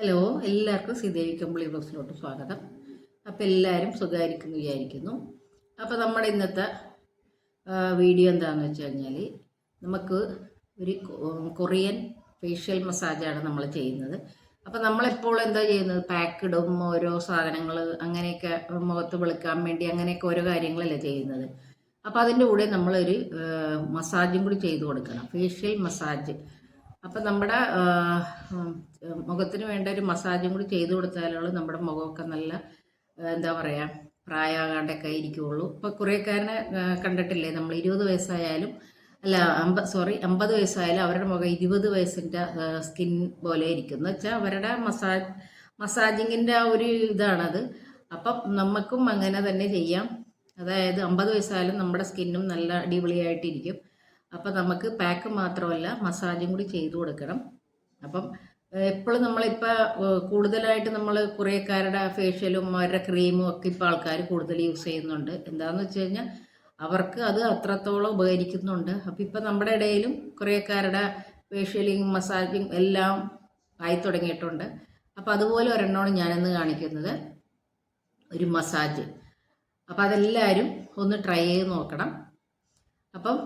Hello എല്ലാവർക്കും ശ്രീദേവി കമ്പിളി ബ്ലോഗ്സിലോട്ട് സ്വാഗതം. അപ്പോൾ എല്ലാവരും സുഖമായിരിക്കുന്നു വിചാരിക്കുന്നു. അപ്പോൾ നമ്മുടെ ഇന്നത്തെ വീഡിയോ എന്താണെന്ന് വെച്ച് കഴിഞ്ഞാൽ നമുക്ക് ഒരു കൊറിയൻ ഫേഷ്യൽ മസാജാണ് നമ്മൾ ചെയ്യുന്നത്. അപ്പോൾ നമ്മളെപ്പോൾ എന്താ ചെയ്യുന്നത്? പാക്കിടും ഓരോ സാധനങ്ങൾ അങ്ങനെയൊക്കെ മുഖത്ത് വെളുക്കാൻ വേണ്ടി അങ്ങനെയൊക്കെ ഓരോ കാര്യങ്ങളല്ലേ ചെയ്യുന്നത്. അപ്പോൾ അതിന്റെ കൂടെ നമ്മളൊരു മസാജും കൂടി ചെയ്തു കൊടുക്കണം. ഫേഷ്യൽ മസാജ് അപ്പം നമ്മുടെ മുഖത്തിന് വേണ്ട ഒരു മസാജും കൂടി ചെയ്തു കൊടുത്താലുള്ള നമ്മുടെ മുഖമൊക്കെ നല്ല എന്താ പറയുക പ്രായമാകാണ്ടൊക്കെ ഇരിക്കുകയുള്ളൂ ഇപ്പം കുറേക്കാരനെ കണ്ടിട്ടില്ലേ? നമ്മൾ ഇരുപത് വയസ്സായാലും അല്ല അമ്പ സോറി അമ്പത് വയസ്സായാലും അവരുടെ മുഖം ഇരുപത് വയസ്സിന്റെ സ്കിൻ പോലെ ഇരിക്കും എന്ന് വെച്ചാൽ അവരുടെ മസാജ് മസാജിങ്ങിന്റെ ആ ഒരു ഇതാണത്. അപ്പം നമുക്കും അങ്ങനെ തന്നെ ചെയ്യാം. അതായത് അമ്പത് വയസ്സായാലും നമ്മുടെ സ്കിന്നും നല്ല അടിപൊളിയായിട്ടിരിക്കും. അപ്പം നമുക്ക് പാക്ക് മാത്രമല്ല മസാജും കൂടി ചെയ്തു കൊടുക്കണം. അപ്പം എപ്പോഴും നമ്മളിപ്പോൾ കൂടുതലായിട്ട് നമ്മൾ കുറേക്കാരുടെ ഫേഷ്യലും അവരുടെ ക്രീമും ഒക്കെ ഇപ്പോൾ ആൾക്കാർ കൂടുതൽ യൂസ് ചെയ്യുന്നുണ്ട്. എന്താണെന്ന് വെച്ച് കഴിഞ്ഞാൽ അവർക്ക് അത് അത്രത്തോളം ഉപകരിക്കുന്നുണ്ട്. അപ്പം ഇപ്പം നമ്മുടെ ഇടയിലും കുറേക്കാരുടെ ഫേഷ്യലിങ് മസാജിങ് എല്ലാം ആയി തുടങ്ങിയിട്ടുണ്ട്. അപ്പം അതുപോലെ ഒരെണ്ണമാണ് ഞാനിന്ന് കാണിക്കുന്നത്. ഒരു മസാജ് അപ്പം അതെല്ലാവരും ഒന്ന് ട്രൈ ചെയ്ത് നോക്കണം. അപ്പം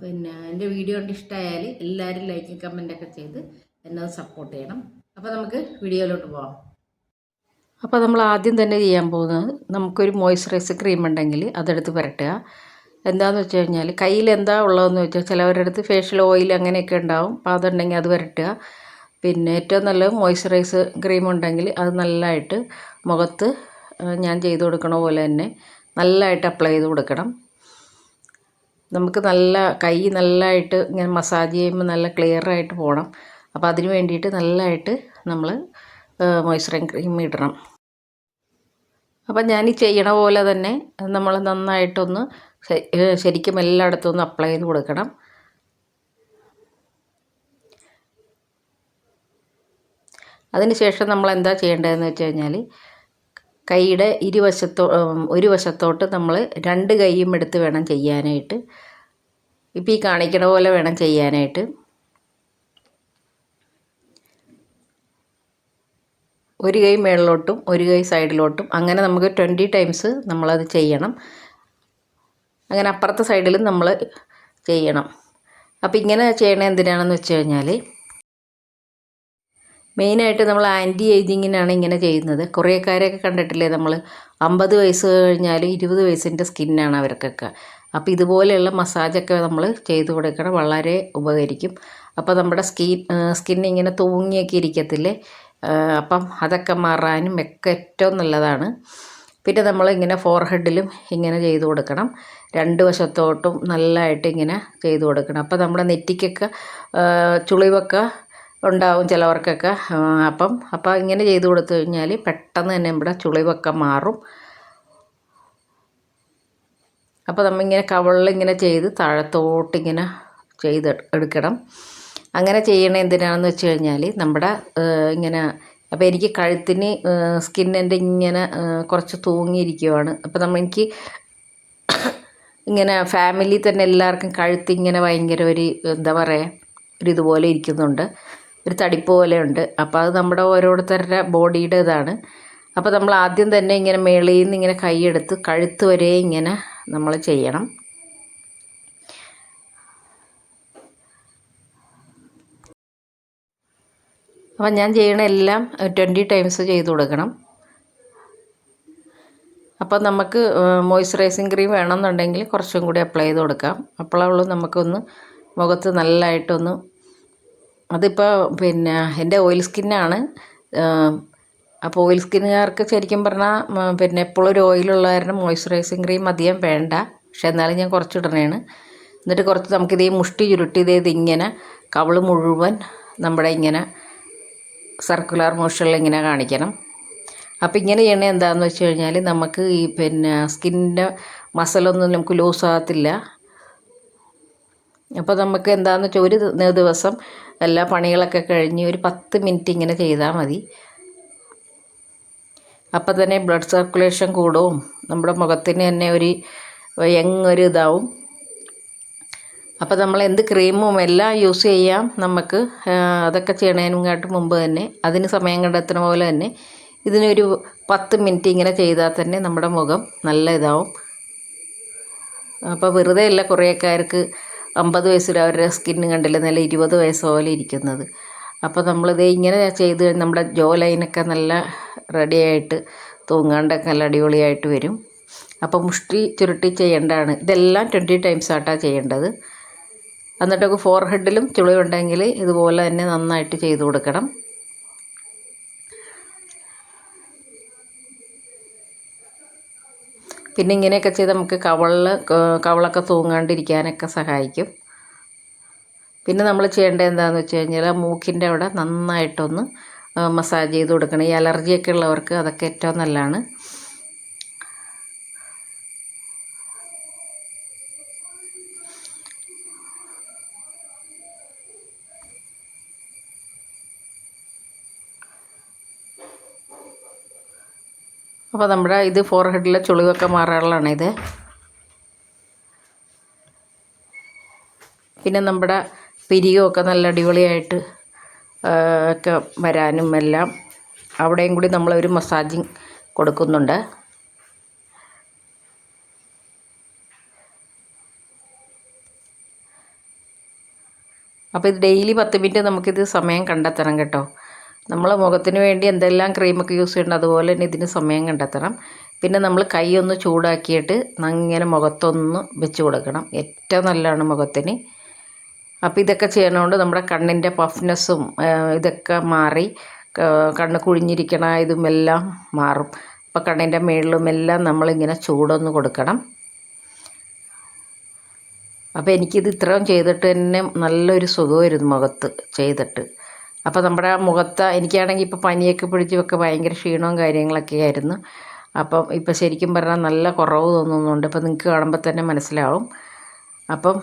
പിന്നെ എന്റെ വീഡിയോ കണ്ട് ഇഷ്ടമായാൽ എല്ലാവരും ലൈക്ക് കമന്റൊക്കെ ചെയ്ത് എന്നെ സപ്പോർട്ട് ചെയ്യണം. അപ്പോൾ നമുക്ക് വീഡിയോയിലോട്ട് പോകാം അപ്പോൾ നമ്മൾ ആദ്യം തന്നെ ചെയ്യാൻ പോകുന്നത് നമുക്കൊരു മോയ്സ്ചറൈസർ ക്രീം ഉണ്ടെങ്കിൽ അതെടുത്ത് പുരട്ടുക. എന്താണെന്ന് വെച്ച് കഴിഞ്ഞാൽ കയ്യിൽ എന്താ ഉള്ളതെന്ന് വെച്ചാൽ ചിലവരുടെ അടുത്ത് ഫേഷ്യൽ ഓയിൽ അങ്ങനെയൊക്കെ ഉണ്ടാവും. അപ്പോൾ അതുണ്ടെങ്കിൽ അത് പുരട്ടുക. പിന്നെ ഏറ്റവും നല്ല മോയ്സ്ചറൈസ് ക്രീം ഉണ്ടെങ്കിൽ അത് നല്ലതായിട്ട് മുഖത്ത് ഞാൻ ചെയ്ത് കൊടുക്കണ പോലെ തന്നെ നല്ലതായിട്ട് അപ്ലൈ ചെയ്ത് കൊടുക്കണം. നമുക്ക് നല്ല കൈ നല്ലതായിട്ട് ഇങ്ങനെ മസാജ് ചെയ്യുമ്പോൾ നല്ല ക്ലിയർ ആയിട്ട് പോകണം. അപ്പോൾ അതിന് വേണ്ടിയിട്ട് നല്ലതായിട്ട് നമ്മൾ മോയ്സ്ചറൈസിങ് ക്രീം ഇടണം. അപ്പം ഞാൻ ഈ ചെയ്യണ പോലെ തന്നെ നമ്മൾ നന്നായിട്ടൊന്ന് ശരിക്കും എല്ലായിടത്തും ഒന്ന് അപ്ലൈ ചെയ്ത് കൊടുക്കണം. അതിന് ശേഷം നമ്മൾ എന്താ ചെയ്യേണ്ടതെന്ന് വെച്ച് കഴിഞ്ഞാൽ കൈയുടെ ഇരുവശത്തോ ഒരു വശത്തോട്ട് നമ്മൾ രണ്ട് കൈയും എടുത്ത് വേണം ചെയ്യാനായിട്ട്. ഇപ്പം ഈ കാണിക്കണ പോലെ വേണം ചെയ്യാനായിട്ട്. ഒരു കൈ മേളിലോട്ടും ഒരു കൈ സൈഡിലോട്ടും. അങ്ങനെ നമുക്ക് ട്വന്റി ടൈംസ് നമ്മളത് ചെയ്യണം. അങ്ങനെ അപ്പുറത്തെ സൈഡിലും നമ്മൾ ചെയ്യണം. അപ്പോൾ ഇങ്ങനെ ചെയ്യണത് എന്തിനാണെന്ന് വെച്ച് കഴിഞ്ഞാൽ മെയിനായിട്ട് നമ്മൾ ആന്റി ഏജിങ്ങിനാണ് ഇങ്ങനെ ചെയ്യുന്നത്. കുറേക്കാരെയൊക്കെ കണ്ടിട്ടില്ലേ നമ്മൾ അമ്പത് വയസ്സ് കഴിഞ്ഞാൽ ഇരുപത് വയസ്സിന്റെ സ്കിന്നാണ് അവർക്കൊക്കെ. അപ്പോൾ ഇതുപോലെയുള്ള മസാജൊക്കെ നമ്മൾ ചെയ്തു കൊടുക്കണം വളരെ ഉപകരിക്കും. അപ്പോൾ നമ്മുടെ സ്കിൻ സ്കിൻ ഇങ്ങനെ തൂങ്ങിയൊക്കെ ഇരിക്കത്തില്ലേ? അപ്പം അതൊക്കെ മാറാനും ഒക്കെ ഏറ്റവും നല്ലതാണ്. പിന്നെ നമ്മൾ ഇങ്ങനെ ഫോർഹെഡിലും ഇങ്ങനെ ചെയ്തു കൊടുക്കണം. രണ്ട് വശത്തോട്ടും നല്ലതായിട്ട് ഇങ്ങനെ ചെയ്തു കൊടുക്കണം. അപ്പോൾ നമ്മുടെ നെറ്റിക്കൊക്കെ ചുളിവൊക്കെ ഉണ്ടാവും ചിലവർക്കൊക്കെ. അപ്പം അപ്പം ഇങ്ങനെ ചെയ്തു കൊടുത്തു കഴിഞ്ഞാൽ പെട്ടെന്ന് തന്നെ നമ്മുടെ ചുളിവൊക്കെ മാറും. അപ്പോൾ നമ്മളിങ്ങനെ കവളിലിങ്ങനെ ചെയ്ത് താഴത്തോട്ടിങ്ങനെ ചെയ്ത് എടുക്കണം. അങ്ങനെ ചെയ്യണ എന്തിനാണെന്ന് വെച്ച് കഴിഞ്ഞാൽ നമ്മുടെ ഇങ്ങനെ അപ്പോൾ എനിക്ക് കഴുത്തിന് സ്കിന്നിന്റെ ഇങ്ങനെ കുറച്ച് തൂങ്ങിയിരിക്കുവാണ്. അപ്പോൾ നമ്മൾ എനിക്ക് ഇങ്ങനെ ഫാമിലി തന്നെ എല്ലാവർക്കും കഴുത്തിങ്ങനെ ഭയങ്കര ഒരു എന്താ പറയുക ഒരു ഇതുപോലെ ഇരിക്കുന്നുണ്ട്. ഒരു തടിപ്പ് പോലെയുണ്ട്. അപ്പോൾ അത് നമ്മുടെ ഓരോരുത്തരുടെ ബോഡിയുടെ ഇതാണ്. അപ്പോൾ നമ്മൾ ആദ്യം തന്നെ ഇങ്ങനെ മേളിൽ നിന്ന് ഇങ്ങനെ കൈയെടുത്ത് കഴുത്ത് വരെ ഇങ്ങനെ നമ്മൾ ചെയ്യണം. അപ്പം ഞാൻ ചെയ്യണ എല്ലാം ട്വന്റി ടൈംസ് ചെയ്ത് കൊടുക്കണം. അപ്പോൾ നമുക്ക് മോയ്സ്ചറൈസിങ് ക്രീം വേണമെന്നുണ്ടെങ്കിൽ കുറച്ചും കൂടി അപ്ലൈ ചെയ്ത് കൊടുക്കാം. അപ്പോഴുള്ളൂ നമുക്കൊന്ന് മുഖത്ത് നല്ലതായിട്ടൊന്ന് അതിപ്പോൾ പിന്നെ എന്റെ ഓയിൽ സ്കിന്നാണ്. അപ്പോൾ ഓയിൽ സ്കിന്നുകാർക്ക് ശരിക്കും പറഞ്ഞാൽ പിന്നെ എപ്പോഴും ഒരു ഓയിലുള്ള കാരണം മോയ്സ്ചറൈസിങ് ക്രീം അധികം വേണ്ട. പക്ഷെ എന്നാലും ഞാൻ കുറച്ച് ഇടണേണ് എന്നിട്ട് കുറച്ച് നമുക്കിത് ഈ മുഷ്ടി ചുരുട്ടി ഇതേ ഇങ്ങനെ കവൾ മുഴുവൻ നമ്മുടെ ഇങ്ങനെ സർക്കുലർ മോഷനിൽ ഇങ്ങനെ കാണിക്കണം. അപ്പോൾ ഇങ്ങനെ ചെയ്യണേ എന്താണെന്ന് വെച്ച് കഴിഞ്ഞാൽ നമുക്ക് ഈ പിന്നെ സ്കിന്നിന്റെ മസിലൊന്നും നമുക്ക് ലൂസ് ആകത്തില്ല അപ്പോൾ നമുക്ക് എന്താണെന്ന് വെച്ചാൽ ഒരു ദിവസം എല്ലാ പണികളൊക്കെ കഴിഞ്ഞ് ഒരു പത്ത് മിനിറ്റ് ഇങ്ങനെ ചെയ്താൽ മതി. അപ്പോൾ തന്നെ ബ്ലഡ് സർക്കുലേഷൻ കൂടും. നമ്മുടെ മുഖത്തിന് തന്നെ ഒരു യങ് ഒരു ഇതാവും. അപ്പോൾ നമ്മൾ എന്ത് ക്രീമും എല്ലാം യൂസ് ചെയ്യാം നമുക്ക്. അതൊക്കെ ചെയ്യണതിനെക്കാട്ട് മുമ്പ് തന്നെ. അതിന് സമയം കണ്ടെത്തുന്ന പോലെ തന്നെ ഇതിനൊരു പത്ത് മിനിറ്റ് ഇങ്ങനെ ചെയ്താൽ തന്നെ നമ്മുടെ മുഖം നല്ല ഇതാവും. അപ്പോൾ വെറുതെ അല്ല കുറേക്കാർക്ക് അമ്പത് വയസ്സിൽ അവരുടെ സ്കിന്ന് കണ്ടില്ല? നല്ല ഇരുപത് വയസ്സ് പോലെ ഇരിക്കുന്നത്. അപ്പോൾ നമ്മളിത് ഇങ്ങനെ ചെയ്ത് നമ്മുടെ ജോ ലൈനൊക്കെ നല്ല റെഡിയായിട്ട് തൂങ്ങാണ്ടൊക്കെ നല്ല അടിപൊളിയായിട്ട് വരും. അപ്പോൾ മുഷ്ടി ചുരുട്ടി ചെയ്യേണ്ടതാണ്. ഇതെല്ലാം ട്വന്റി ടൈംസ് ആട്ടാ ചെയ്യേണ്ടത്. എന്നിട്ടൊക്കെ ഫോർ ഹെഡിലും ചുളിവുണ്ടെങ്കിൽ ഇതുപോലെ തന്നെ നന്നായിട്ട് ചെയ്ത് കൊടുക്കണം. പിന്നെ ഇങ്ങനെയൊക്കെ ചെയ്ത് നമുക്ക് കവളിൽ കവളൊക്കെ തൂങ്ങാണ്ടിരിക്കാനൊക്കെ സഹായിക്കും. പിന്നെ നമ്മൾ ചെയ്യേണ്ടത് എന്താണെന്ന് വെച്ച് കഴിഞ്ഞാൽ മൂക്കിന്റെ അവിടെ നന്നായിട്ടൊന്ന് മസാജ് ചെയ്ത് കൊടുക്കണം. ഈ അലർജിയൊക്കെ ഉള്ളവർക്ക് അതൊക്കെ ഏറ്റവും നല്ലതാണ്. അപ്പോൾ നമ്മുടെ ഇത് ഫോർ ഹെഡിലെ ചുളിവൊക്കെ മാറാനുള്ളതാണ് ഇത്. പിന്നെ നമ്മുടെ പിരികമൊക്കെ നല്ല അടിപൊളിയായിട്ട് ഒക്കെ വരാനും എല്ലാം. അവിടെയും കൂടി നമ്മളൊരു മസാജിങ് കൊടുക്കുന്നുണ്ട്. അപ്പോൾ ഇത് ഡെയിലി പത്ത് മിനിറ്റ് നമുക്കിത് സമയം കണ്ടെത്തണം കേട്ടോ. നമ്മൾ മുഖത്തിന് വേണ്ടി എന്തെല്ലാം ക്രീമൊക്കെ യൂസ് ചെയ്യണം അതുപോലെ തന്നെ ഇതിന് സമയം കണ്ടെത്തണം. പിന്നെ നമ്മൾ കൈ ഒന്ന് ചൂടാക്കിയിട്ട് ഇങ്ങനെ മുഖത്തൊന്ന് വെച്ച് കൊടുക്കണം. ഏറ്റവും നല്ലതാണ് മുഖത്തിന്. അപ്പോൾ ഇതൊക്കെ ചെയ്യണതുകൊണ്ട് നമ്മുടെ കണ്ണിന്റെ പഫ്നെസ്സും ഇതൊക്കെ മാറി കണ്ണ് കുഴിഞ്ഞിരിക്കണ ഇതും എല്ലാം മാറും. അപ്പോൾ കണ്ണിന്റെ മേളിലും എല്ലാം നമ്മളിങ്ങനെ ചൂടൊന്ന് കൊടുക്കണം. അപ്പോൾ എനിക്കിത് ഇത്രയും ചെയ്തിട്ട് തന്നെ നല്ലൊരു സുഖമായിരുന്നു മുഖത്ത് ചെയ്തിട്ട്. അപ്പോൾ നമ്മുടെ മുഖത്ത് എനിക്കാണെങ്കിൽ ഇപ്പോൾ പനിയൊക്കെ പിടിച്ചുമൊക്കെ ഭയങ്കര ക്ഷീണവും കാര്യങ്ങളൊക്കെ ആയിരുന്നു. അപ്പം ഇപ്പോൾ ശരിക്കും പറഞ്ഞാൽ നല്ല കുറവ് തോന്നുന്നുണ്ട്. അപ്പോൾ നിങ്ങൾക്ക് കാണുമ്പോൾ തന്നെ മനസ്സിലാവും. അപ്പം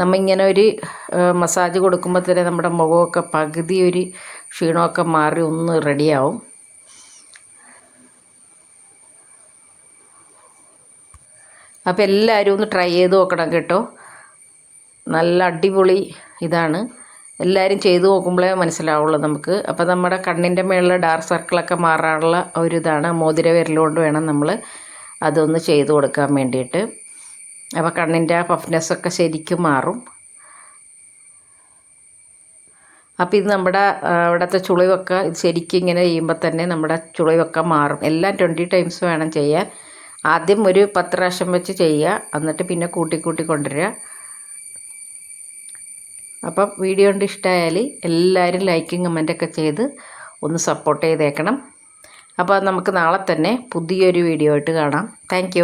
നമ്മ ഇങ്ങനെ ഒരു മസാജ് കൊടുക്കുമ്പോൾ തന്നെ നമ്മുടെ മുഖമൊക്കെ പകുതി ഒരു ക്ഷീണമൊക്കെ മാറി ഒന്ന് റെഡിയാവും. അപ്പോൾ എല്ലാവരും ഒന്ന് ട്രൈ ചെയ്ത് നോക്കണം കേട്ടോ. നല്ല അടിപൊളി ഇതാണ്. എല്ലാവരും ചെയ്തു നോക്കുമ്പോഴേ മനസ്സിലാവുള്ളൂ നമുക്ക്. അപ്പോൾ നമ്മുടെ കണ്ണിന്റെ മേളിലെ ഡാർക്ക് സർക്കിളൊക്കെ മാറാനുള്ള ഒരു മോതിര വിരലുകൊണ്ട് വേണം നമ്മൾ അതൊന്ന് ചെയ്തു കൊടുക്കാൻ വേണ്ടിയിട്ട്. അപ്പോൾ കണ്ണിന്റെ ആ പഫ്നെസ്സൊക്കെ ശരിക്കും മാറും. അപ്പോൾ ഇത് നമ്മുടെ അവിടുത്തെ ചുളിവൊക്കെ ശരിക്കും ഇങ്ങനെ ചെയ്യുമ്പോൾ തന്നെ നമ്മുടെ ചുളിവൊക്കെ മാറും. എല്ലാം ട്വന്റി ടൈംസ് വേണം ചെയ്യാൻ. ആദ്യം ഒരു പത്ത് പ്രാവശ്യം വെച്ച് ചെയ്യുക എന്നിട്ട് പിന്നെ കൂട്ടി കൂട്ടി കൊണ്ടുവരിക അപ്പം വീഡിയോ കൊണ്ട് ഇഷ്ടമായാൽ എല്ലാവരും ലൈക്കും കമന്റൊക്കെ ചെയ്ത് ഒന്ന് സപ്പോർട്ട് ചെയ്തേക്കണം. അപ്പോൾ നമുക്ക് നാളെ തന്നെ പുതിയൊരു വീഡിയോ ആയിട്ട് കാണാം. താങ്ക്